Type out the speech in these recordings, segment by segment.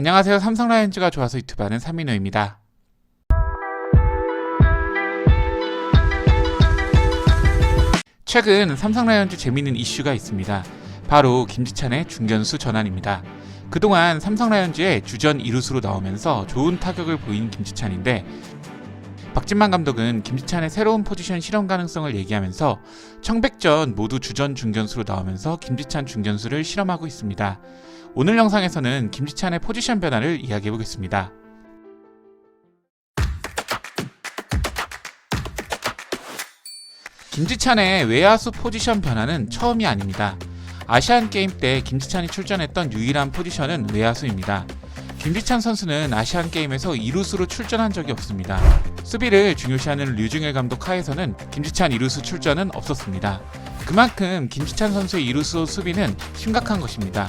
안녕하세요. 삼성 라이온즈가 좋아서 유튜브 하는 삼민호입니다. 최근 삼성 라이온즈 재미있는 이슈가 있습니다. 바로 김지찬의 중견수 전환입니다. 그동안 삼성 라이온즈의 주전 이루수로 나오면서 좋은 타격을 보인 김지찬인데 박진만 감독은 김지찬의 새로운 포지션 실험 가능성을 얘기하면서 청백전 모두 주전 중견수로 나오면서 김지찬 중견수를 실험하고 있습니다. 오늘 영상에서는 김지찬의 포지션 변화를 이야기해 보겠습니다. 김지찬의 외야수 포지션 변화는 처음이 아닙니다. 아시안 게임 때 김지찬이 출전했던 유일한 포지션은 외야수입니다. 김지찬 선수는 아시안 게임에서 이루수로 출전한 적이 없습니다. 수비를 중요시하는 류중일 감독 하에서는 김지찬 이루수 출전은 없었습니다. 그만큼 김지찬 선수의 이루수 수비는 심각한 것입니다.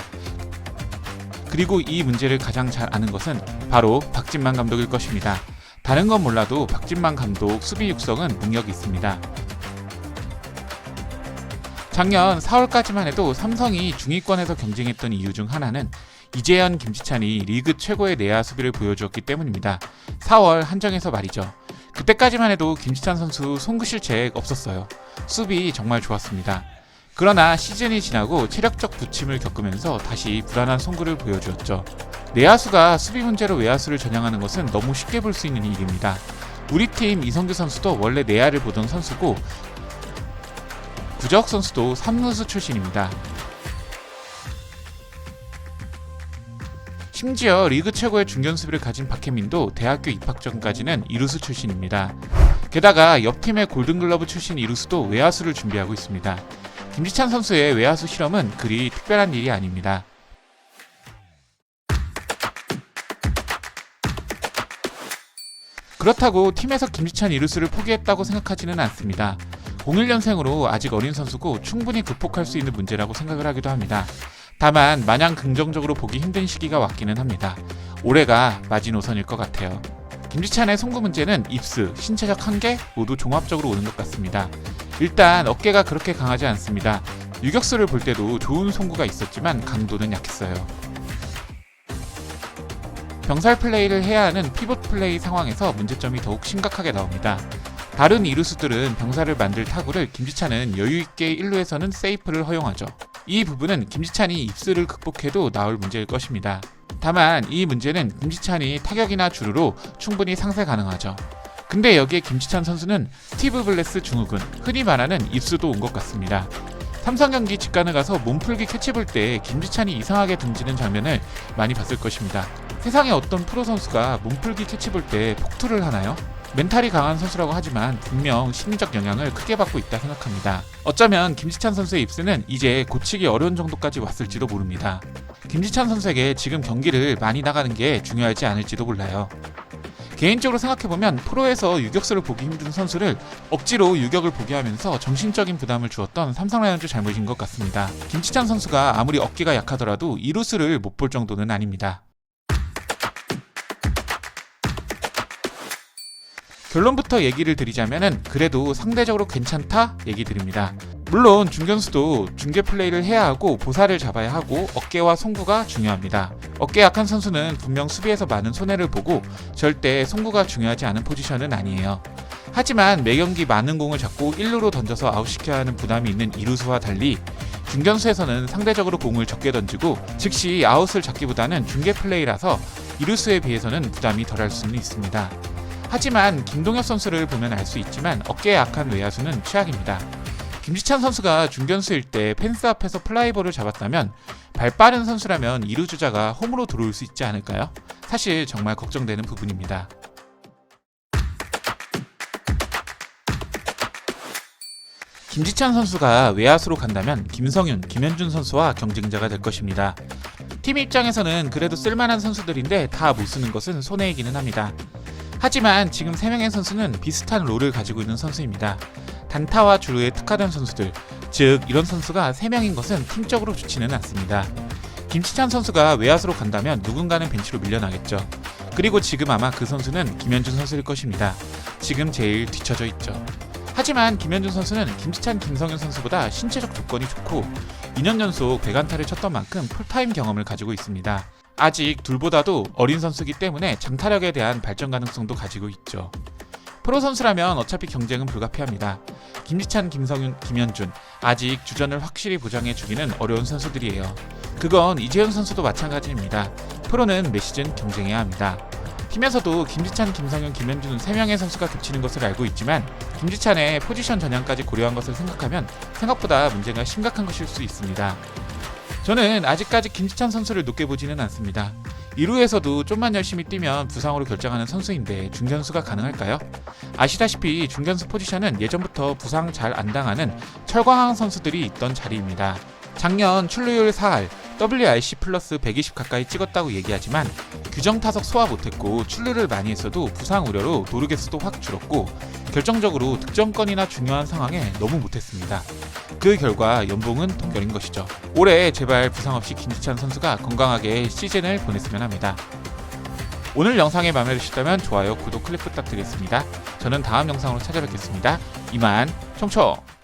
그리고 이 문제를 가장 잘 아는 것은 바로 박진만 감독일 것입니다. 다른 건 몰라도 박진만 감독 수비 육성은 능력이 있습니다. 작년 4월까지만 해도 삼성이 중위권에서 경쟁했던 이유 중 하나는 이재현, 김지찬이 리그 최고의 내야 수비를 보여주었기 때문입니다. 4월 한정에서 말이죠. 그때까지만 해도 김지찬 선수 송구 실책 없었어요. 수비 정말 좋았습니다. 그러나 시즌이 지나고 체력적 부침을 겪으면서 다시 불안한 송구를 보여주었죠. 내야수가 수비 문제로 외야수를 전향하는 것은 너무 쉽게 볼 수 있는 일입니다. 우리 팀 이성규 선수도 원래 내야를 보던 선수고 구적 선수도 3루수 출신입니다. 심지어 리그 최고의 중견 수비를 가진 박혜민도 대학교 입학 전까지는 이루수 출신입니다. 게다가 옆 팀의 골든글러브 출신 이루수도 외야수를 준비하고 있습니다. 김지찬 선수의 외야수 실험은 그리 특별한 일이 아닙니다. 그렇다고 팀에서 김지찬 이루수를 포기했다고 생각하지는 않습니다. 01년생으로 아직 어린 선수고 충분히 극복할 수 있는 문제라고 생각을 하기도 합니다. 다만 마냥 긍정적으로 보기 힘든 시기가 왔기는 합니다. 올해가 마지노선일 것 같아요. 김지찬의 송구 문제는 입스, 신체적 한계 모두 종합적으로 오는 것 같습니다. 일단 어깨가 그렇게 강하지 않습니다. 유격수를 볼 때도 좋은 송구가 있었지만 강도는 약했어요. 병살 플레이를 해야 하는 피봇 플레이 상황에서 문제점이 더욱 심각하게 나옵니다. 다른 이루수들은 병사를 만들 타구를 김지찬은 여유있게 1루에서는 세이프를 허용하죠. 이 부분은 김지찬이 입술을 극복해도 나올 문제일 것입니다. 다만 이 문제는 김지찬이 타격이나 주루로 충분히 상쇄 가능하죠. 근데 여기에 김지찬 선수는 스티브 블레스 중후군, 흔히 말하는 입수도 온 것 같습니다. 삼성 경기 직관을 가서 몸풀기 캐치 볼 때 김지찬이 이상하게 던지는 장면을 많이 봤을 것입니다. 세상에 어떤 프로 선수가 몸풀기 캐치 볼 때 폭투를 하나요? 멘탈이 강한 선수라고 하지만 분명 심리적 영향을 크게 받고 있다 생각합니다. 어쩌면 김지찬 선수의 입스는 이제 고치기 어려운 정도까지 왔을지도 모릅니다. 김지찬 선수에게 지금 경기를 많이 나가는 게 중요하지 않을지도 몰라요. 개인적으로 생각해보면 프로에서 유격수를 보기 힘든 선수를 억지로 유격을 보게 하면서 정신적인 부담을 주었던 삼성 라이온즈 잘못인 것 같습니다. 김치찬 선수가 아무리 어깨가 약하더라도 이루스를 못 볼 정도는 아닙니다. 결론부터 얘기를 드리자면은 그래도 상대적으로 괜찮다 얘기 드립니다. 물론 중견수도 중계 플레이를 해야 하고 보사를 잡아야 하고 어깨와 송구가 중요합니다. 어깨 약한 선수는 분명 수비에서 많은 손해를 보고 절대 송구가 중요하지 않은 포지션은 아니에요. 하지만 매 경기 많은 공을 잡고 1루로 던져서 아웃시켜야 하는 부담이 있는 이루수와 달리 중견수에서는 상대적으로 공을 적게 던지고 즉시 아웃을 잡기보다는 중계 플레이라서 이루수에 비해서는 부담이 덜할 수는 있습니다. 하지만 김동엽 선수를 보면 알 수 있지만 어깨에 약한 외야수는 최악입니다. 김지찬 선수가 중견수일 때 펜스 앞에서 플라이볼을 잡았다면 발 빠른 선수라면 이루 주자가 홈으로 들어올 수 있지 않을까요? 사실 정말 걱정되는 부분입니다. 김지찬 선수가 외야수로 간다면 김성윤, 김현준 선수와 경쟁자가 될 것입니다. 팀 입장에서는 그래도 쓸만한 선수들인데 다 못 쓰는 것은 손해이기는 합니다. 하지만 지금 3명의 선수는 비슷한 롤을 가지고 있는 선수입니다. 단타와 주루에 특화된 선수들, 즉 이런 선수가 3명인 것은 팀적으로 좋지는 않습니다. 김치찬 선수가 외야수로 간다면 누군가는 벤치로 밀려나겠죠. 그리고 지금 아마 그 선수는 김현준 선수일 것입니다. 지금 제일 뒤처져 있죠. 하지만 김현준 선수는 김치찬, 김성현 선수보다 신체적 조건이 좋고 2년 연속 100안타를 쳤던 만큼 풀타임 경험을 가지고 있습니다. 아직 둘보다도 어린 선수기 때문에 장타력에 대한 발전 가능성도 가지고 있죠. 프로 선수라면 어차피 경쟁은 불가피합니다. 김지찬, 김성윤, 김현준 아직 주전을 확실히 보장해 주기는 어려운 선수들이에요. 그건 이재현 선수도 마찬가지입니다. 프로는 매 시즌 경쟁해야 합니다. 팀에서도 김지찬, 김성윤, 김현준 3명의 선수가 겹치는 것을 알고 있지만 김지찬의 포지션 전향까지 고려한 것을 생각하면 생각보다 문제가 심각한 것일 수 있습니다. 저는 아직까지 김지찬 선수를 높게 보지는 않습니다. 2루에서도 좀만 열심히 뛰면 부상으로 결정하는 선수인데 중견수가 가능할까요? 아시다시피 중견수 포지션은 예전부터 부상 잘 안 당하는 철광항 선수들이 있던 자리입니다. 작년 출루율 4할, WRC 플러스 120 가까이 찍었다고 얘기하지만 규정 타석 소화 못했고 출루를 많이 했어도 부상 우려로 도르게스도 확 줄었고 결정적으로 득점권이나 중요한 상황에 너무 못했습니다. 그 결과 연봉은 동결인 것이죠. 올해 제발 부상 없이 김지찬 선수가 건강하게 시즌을 보냈으면 합니다. 오늘 영상이 마음에 드셨다면 좋아요, 구독, 클릭 부탁드리겠습니다. 저는 다음 영상으로 찾아뵙겠습니다. 이만 총총!